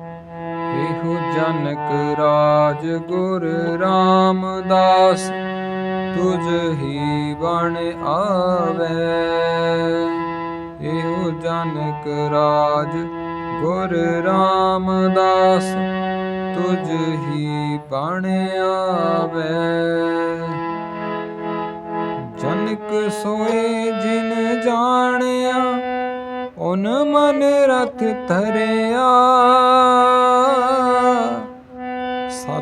ਇਹੋ ਜਨਕ ਰਾਜ ਗੁਰ ਰਾਮਦਾਸ, ਤੁਝ ਹੀ ਬਣ ਆਵੇ। ਇਹੋ ਜਨਕ ਰਾਜ ਗੁਰ ਰਾਮਦਾਸ, ਤੁਝ ਹੀ ਬਣ ਆਵੇ। ਜਨਕ ਸੋਏ ਜਿਨ ਜਾਣਿਆ, ਉਨ ਮਨ ਰਥ ਧਰਿਆ।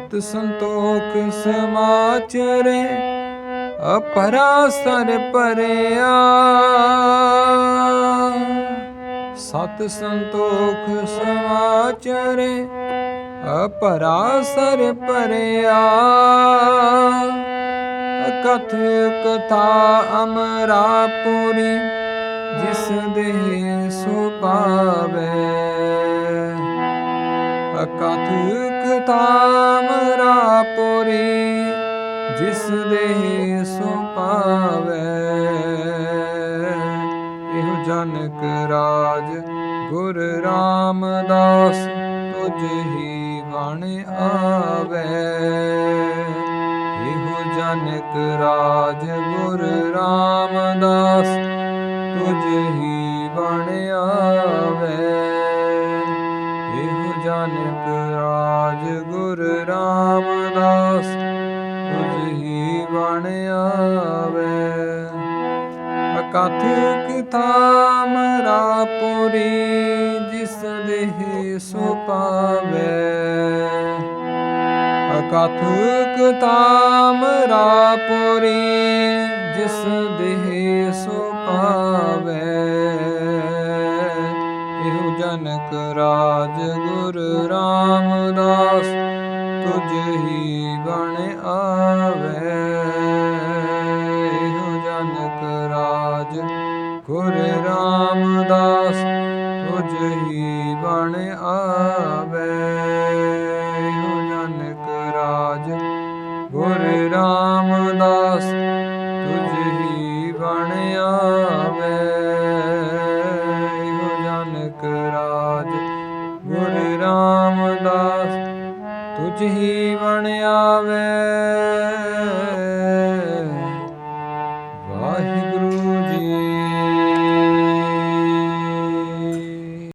ਸਤ ਸੰਤੋਖ ਸਮਾਚਰੇ ਅਪਰਾਸਰ ਪਰਿਆ। ਸਤ ਸੰਤੋਖ ਸਮਾਚਰੇ ਅਪਰਾਸਰ ਪਰਿਆ। ਕਥ ਕਥਾ ਅਮਰਾਪੁਰੀ, ਜਿਸ ਦੇਹ ਸੋ ਪਾਵੇ। ਅਕਥ ਕਥਾ ਅਮਰਾਪੁਰੀ ਜਿਸ ਦੇਹ ਸੋ ਪਾਵੇ। ਇਹੋ ਜਨਕ ਰਾਜ ਗੁਰ ਰਾਮਦਾਸ ਤੁਝ ਹੀ ਬਣ ਆਵੇ। ਇਹੋ ਜਨਕ ਰਾਜ ਗੁਰ ਰਾਮਦਾਸ ਤੁਝ ਹੀ ਬਣ ਆਵੇ ਆਵੇ ਅਕਥ ਕਥਾ ਮਰਾਪੁਰੀ ਜਿਸ ਦੇਹ ਸੋ ਪਾਵੇ। ਅਕਥ ਕਥਾ ਮਰਾਪੁਰੀ ਜਿਸ ਦੇਹ ਸੋ ਪਾਵੇ। ਜਨਕ ਰਾਜ ਗੁਰ ਰਾਮਦਾਸ ਤੁਝ ਹੀ ਬਣ ਆਵੇ। ਹੀ ਬਣ ਆਵੇ। ਇਹੋ ਜਨਕ ਰਾਜ, ਗੁਰ ਰਾਮਦਾਸ ਤੁਝ ਹੀ ਬਣ ਆਵੇ। ਇਹੋ ਜਨਕ ਰਾਜ, ਗੁਰ ਰਾਮਦਾਸ ਤੁਝ ਹੀ ਬਣ ਆਵੇ। ਵਾਹਿਗੁਰੂ